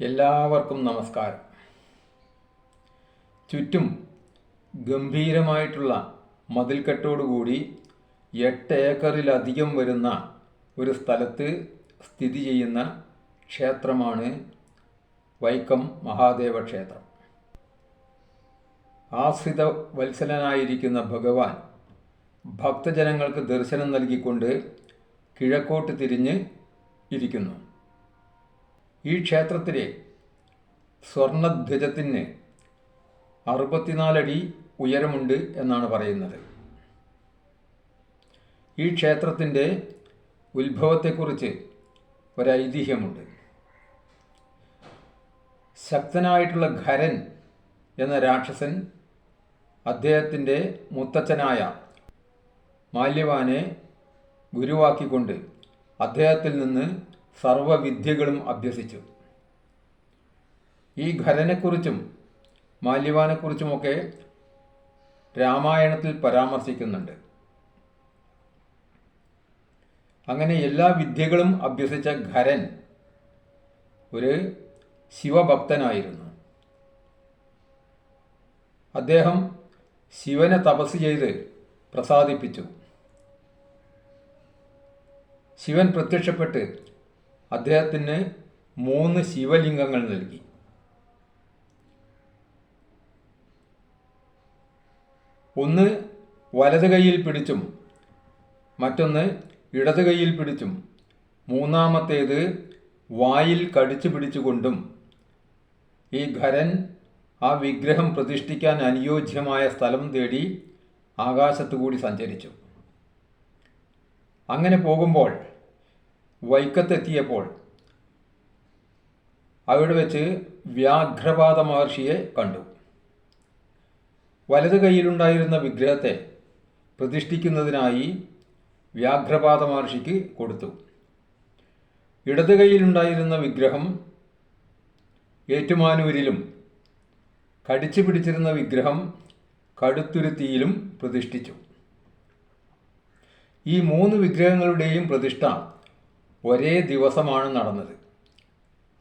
എല്ലാവർക്കും നമസ്കാരം. ചുറ്റും ഗംഭീരമായിട്ടുള്ള മതിൽക്കെട്ടോടുകൂടി എട്ട് ഏക്കറിലധികം വരുന്ന ഒരു സ്ഥലത്ത് സ്ഥിതി ചെയ്യുന്ന ക്ഷേത്രമാണ് വൈക്കം മഹാദേവ ക്ഷേത്രം. ആശ്രിത വത്സലനായിരിക്കുന്ന ഭഗവാൻ ഭക്തജനങ്ങൾക്ക് ദർശനം നൽകിക്കൊണ്ട് കിഴക്കോട്ട് തിരിഞ്ഞ് ഇരിക്കുന്നു. ഈ ക്ഷേത്രത്തിലെ സ്വർണധ്വജത്തിന് അറുപത്തിനാലടി ഉയരമുണ്ട് എന്നാണ് പറയുന്നത്. ഈ ക്ഷേത്രത്തിന്റെ ഉത്ഭവത്തെക്കുറിച്ച് ഒരൈതിഹ്യമുണ്ട്. ശക്തനായിട്ടുള്ള ഖരൻ എന്ന രാക്ഷസൻ അദ്ദേഹത്തിന്റെ മുത്തച്ഛനായ മാല്യവാനെ ഗുരുവാക്കിക്കൊണ്ട് അദ്ദേഹത്തിൽ നിന്ന് സർവവിദ്യകളും അഭ്യസിച്ചു. ഈ ഖരനെക്കുറിച്ചും മാല്യവാനെക്കുറിച്ചുമൊക്കെ രാമായണത്തിൽ പരാമർശിക്കുന്നുണ്ട്. അങ്ങനെ എല്ലാ വിദ്യകളും അഭ്യസിച്ച ഖരൻ ഒരു ശിവഭക്തനായിരുന്നു. അദ്ദേഹം ശിവനെ തപസ് ചെയ്ത് പ്രസാദിപ്പിച്ചു. ശിവൻ പ്രത്യക്ഷപ്പെട്ട് അദ്ദേഹത്തിന് മൂന്ന് ശിവലിംഗങ്ങൾ നൽകി. ഒന്ന് വലത് കൈയിൽ പിടിച്ചും മറ്റൊന്ന് ഇടത് കൈയിൽ പിടിച്ചും മൂന്നാമത്തേത് വായിൽ കടിച്ചു പിടിച്ചുകൊണ്ടും ഈ ഖരൻ ആ വിഗ്രഹം പ്രതിഷ്ഠിക്കാൻ അനുയോജ്യമായ സ്ഥലം തേടി ആകാശത്തുകൂടി സഞ്ചരിച്ചു. അങ്ങനെ പോകുമ്പോൾ വൈക്കത്തെത്തിയപ്പോൾ അവിടെ വെച്ച് വ്യാഘ്രപാത മഹർഷിയെ കണ്ടു. വലത് കൈയിലുണ്ടായിരുന്ന വിഗ്രഹത്തെ പ്രതിഷ്ഠിക്കുന്നതിനായി വ്യാഘ്രപാത മഹർഷിക്ക് കൊടുത്തു. ഇടത് കൈയിലുണ്ടായിരുന്ന വിഗ്രഹം ഏറ്റുമാനൂരിലും കടിച്ചു പിടിച്ചിരുന്ന വിഗ്രഹം കടുത്തുരുത്തിയിലും പ്രതിഷ്ഠിച്ചു. ഈ മൂന്ന് വിഗ്രഹങ്ങളുടെയും പ്രതിഷ്ഠ ഒരേ ദിവസമാണ് നടന്നത്.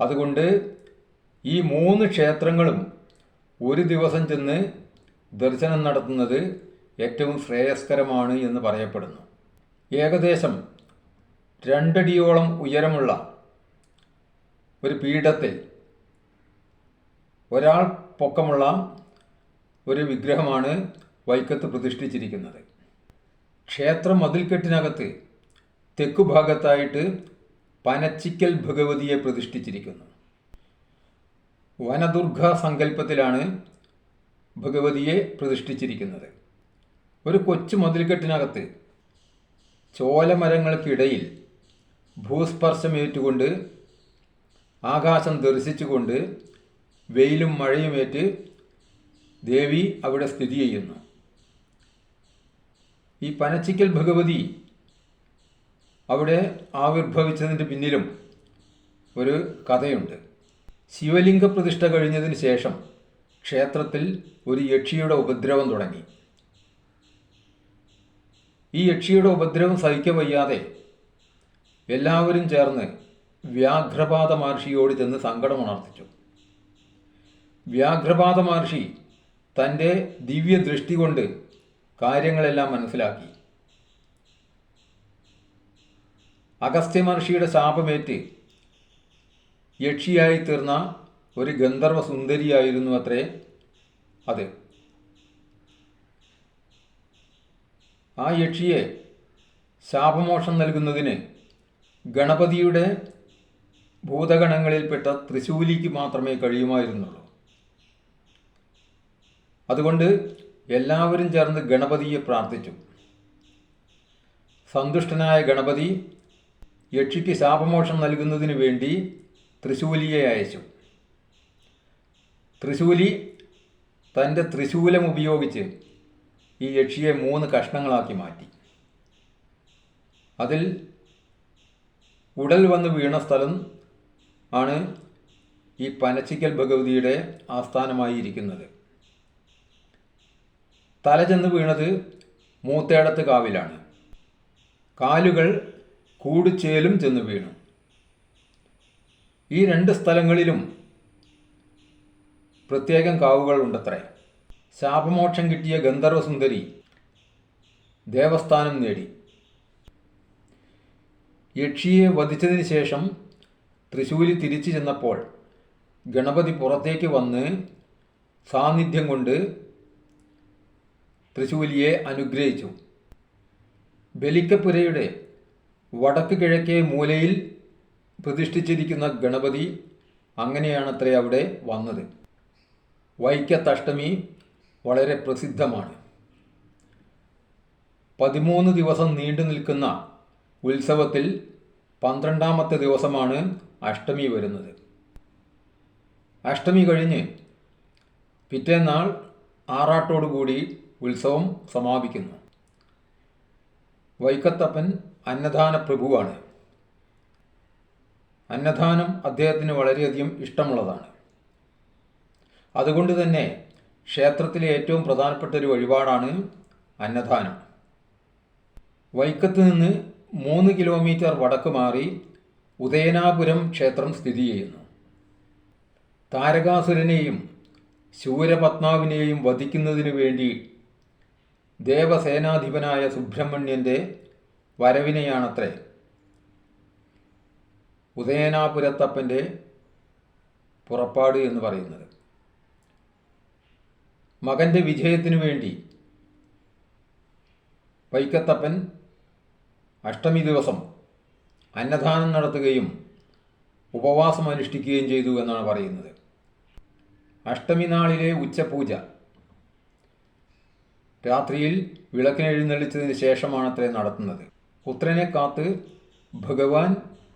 അതുകൊണ്ട് ഈ മൂന്ന് ക്ഷേത്രങ്ങളും ഒരു ദിവസം ചെന്ന് ദർശനം നടത്തുന്നത് ഏറ്റവും ശ്രേയസ്കരമാണ് എന്ന് പറയപ്പെടുന്നു. ഏകദേശം രണ്ടടിയോളം ഉയരമുള്ള ഒരു പീഠത്തിൽ ഒരാൾ പൊക്കമുള്ള ഒരു വിഗ്രഹമാണ് വൈക്കത്ത് പ്രതിഷ്ഠിച്ചിരിക്കുന്നത്. ക്ഷേത്ര മതിൽക്കെട്ടിനകത്ത് തെക്കു ഭാഗത്തായിട്ട് പനച്ചിക്കൽ ഭഗവതിയെ പ്രതിഷ്ഠിച്ചിരിക്കുന്നു. വനദുർഗ സങ്കല്പത്തിലാണ് ഭഗവതിയെ പ്രതിഷ്ഠിച്ചിരിക്കുന്നത്. ഒരു കൊച്ചു മതിൽക്കെട്ടിനകത്ത് ചോലമരങ്ങൾക്കിടയിൽ ഭൂസ്പർശമേറ്റുകൊണ്ട് ആകാശം ദർശിച്ചുകൊണ്ട് വെയിലും മഴയുമേറ്റ് ദേവി അവിടെ സ്ഥിതി ചെയ്യുന്നു. ഈ പനച്ചിക്കൽ ഭഗവതി അവിടെ ആവിർഭവിച്ചതിന്റെ പിന്നിലും ഒരു കഥയുണ്ട്. ശിവലിംഗ പ്രതിഷ്ഠ കഴിഞ്ഞതിന് ശേഷം ക്ഷേത്രത്തിൽ ഒരു യക്ഷിയുടെ ഉപദ്രവം തുടങ്ങി. ഈ യക്ഷിയുടെ ഉപദ്രവം സഹിക്കവയ്യാതെ എല്ലാവരും ചേർന്ന് വ്യാഘ്രപാത മഹർഷിയോട് ചെന്ന് സങ്കടം ഉണർത്തിച്ചു വ്യാഘ്രപാത മഹർഷി തന്റെ ദിവ്യദൃഷ്ടി കൊണ്ട് കാര്യങ്ങളെല്ലാം മനസ്സിലാക്കി. അഗസ്ത്യ മഹർഷിയുടെ ശാപമേറ്റ് യക്ഷിയായി തീർന്ന ഒരു ഗന്ധർവ സുന്ദരിയായിരുന്നു അത്രേ അത്. ആ യക്ഷിയെ ശാപമോക്ഷം നൽകുന്നതിന് ഗണപതിയുടെ ഭൂതഗണങ്ങളിൽപ്പെട്ട ത്രിശൂലിക്ക് മാത്രമേ കഴിയുമായിരുന്നുള്ളൂ. അതുകൊണ്ട് എല്ലാവരും ചേർന്ന് ഗണപതിയെ പ്രാർത്ഥിച്ചു. സന്തുഷ്ടനായ ഗണപതി യക്ഷിക്ക് ശാപമോക്ഷം നൽകുന്നതിന് വേണ്ടി ത്രിശൂലിയെ അയച്ചു. ത്രിശൂലി തന്റെ ത്രിശൂലം ഉപയോഗിച്ച് ഈ യക്ഷിയെ മൂന്ന് കഷ്ണങ്ങളാക്കി മാറ്റി. അതിൽ ഉടൽ വന്ന് വീണ സ്ഥലം ആണ് ഈ പനച്ചിക്കൽ ഭഗവതിയുടെ ആസ്ഥാനമായി ഇരിക്കുന്നത്. തല ചെന്ന് വീണത് മൂത്തേടത്ത് കാവിലാണ്. കാലുകൾ കൂടുചേലും ചെന്ന് വീണു. ഈ രണ്ട് സ്ഥലങ്ങളിലും പ്രത്യേകം കാവുകൾ ഉണ്ടത്രേ. ശാപമോക്ഷം കിട്ടിയ ഗന്ധർവസുന്ദരി ദേവസ്ഥാനം നേടി. യക്ഷിയെ വധിച്ചതിന് ശേഷം തൃശൂലി തിരിച്ചു ചെന്നപ്പോൾ ഗണപതി പുറത്തേക്ക് വന്ന് സാന്നിധ്യം കൊണ്ട് തൃശൂലിയെ അനുഗ്രഹിച്ചു. ബലിക്കപ്പുരയുടെ വടക്ക് കിഴക്കേ മൂലയിൽ പ്രതിഷ്ഠിച്ചിരിക്കുന്ന ഗണപതി അങ്ങനെയാണത്രേ അവിടെ വന്നത്. വൈക്കത്തഷ്ടമി വളരെ പ്രസിദ്ധമാണ്. പതിമൂന്ന് ദിവസം നീണ്ടു നിൽക്കുന്ന ഉത്സവത്തിൽ പന്ത്രണ്ടാമത്തെ ദിവസമാണ് അഷ്ടമി വരുന്നത്. അഷ്ടമി കഴിഞ്ഞ് പിറ്റേന്നാൾ ആറാട്ടോടുകൂടി ഉത്സവം സമാപിക്കുന്നു. വൈക്കത്തപ്പൻ അന്നദാന പ്രഭുവാണ്. അന്നദാനം അദ്ദേഹത്തിന് വളരെയധികം ഇഷ്ടമുള്ളതാണ്. അതുകൊണ്ട് തന്നെ ക്ഷേത്രത്തിലെ ഏറ്റവും പ്രധാനപ്പെട്ട ഒരു വഴിപാടാണ് അന്നദാനം. വൈക്കത്ത് നിന്ന് മൂന്ന് കിലോമീറ്റർ വടക്ക് മാറി ഉദയനാപുരം ക്ഷേത്രം സ്ഥിതി ചെയ്യുന്നു. താരകാസുരനെയും ശൂരപത്മാവിനെയും വധിക്കുന്നതിനു വേണ്ടി ദേവസേനാധിപനായ സുബ്രഹ്മണ്യന്റെ വരവിനെയാണത്രേ. ഉദയനാപുരത്തപ്പന്റെ പുറപ്പാട് എന്ന് പറയുന്നത്. മകന്റെ വിജയത്തിനു വേണ്ടി വൈക്കത്തപ്പൻ അഷ്ടമി ദിവസം അന്നദാനം നടത്തുകയും ഉപവാസം അനുഷ്ഠിക്കുകയും ചെയ്തു എന്നാണ് പറയുന്നത്. അഷ്ടമി നാളിലെ ഉച്ചപൂജ. രാത്രിയിൽ വിളക്കിനെഴുന്നള്ളിച്ചതിന് ശേഷമാണത്രേ നടത്തുന്നത്. പുത്രനെ കാത്ത് ഭഗവാൻ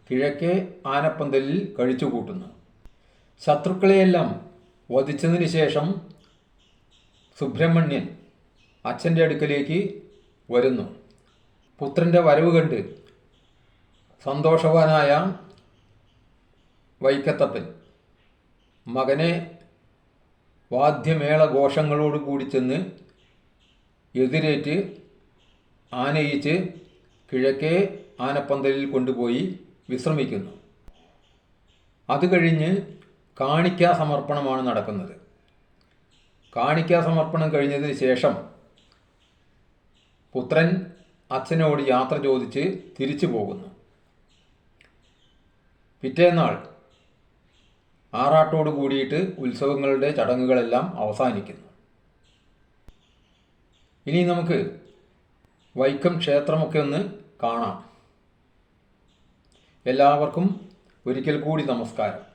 കിഴക്കേ ആനപ്പന്തലിൽ കഴിച്ചുകൂട്ടുന്നു. ശത്രുക്കളെയെല്ലാം വധിച്ചതിന് ശേഷം സുബ്രഹ്മണ്യൻ അച്ഛന്റെ അടുക്കലേക്ക് വരുന്നു. പുത്രന്റെ വരവ് കണ്ട് സന്തോഷവാനായ വൈക്കത്തപ്പൻ മകനെ വാദ്യമേള ഘോഷങ്ങളോട് കൂടി ചെന്ന് എതിരേറ്റ് ആനയിച്ച് കിഴക്കേ ആനപ്പന്തലിൽ കൊണ്ടുപോയി വിശ്രമിക്കുന്നു. അത് കഴിഞ്ഞ് കാണിക്കാ സമർപ്പണമാണ് നടക്കുന്നത്. കാണിക്കാ സമർപ്പണം കഴിഞ്ഞതിന് ശേഷം പുത്രൻ അച്ഛനോട് യാത്ര ചോദിച്ച് തിരിച്ചു പോകുന്നു. പിറ്റേന്നാൾ ആറാട്ടോട് കൂടിയിട്ട് ഉത്സവങ്ങളുടെ ചടങ്ങുകളെല്ലാം അവസാനിക്കുന്നു. ഇനി നമുക്ക് വൈക്കം ക്ഷേത്രമൊക്കെ ഒന്ന് കാണാം. എല്ലാവർക്കും ഒരിക്കൽ കൂടി നമസ്കാരം.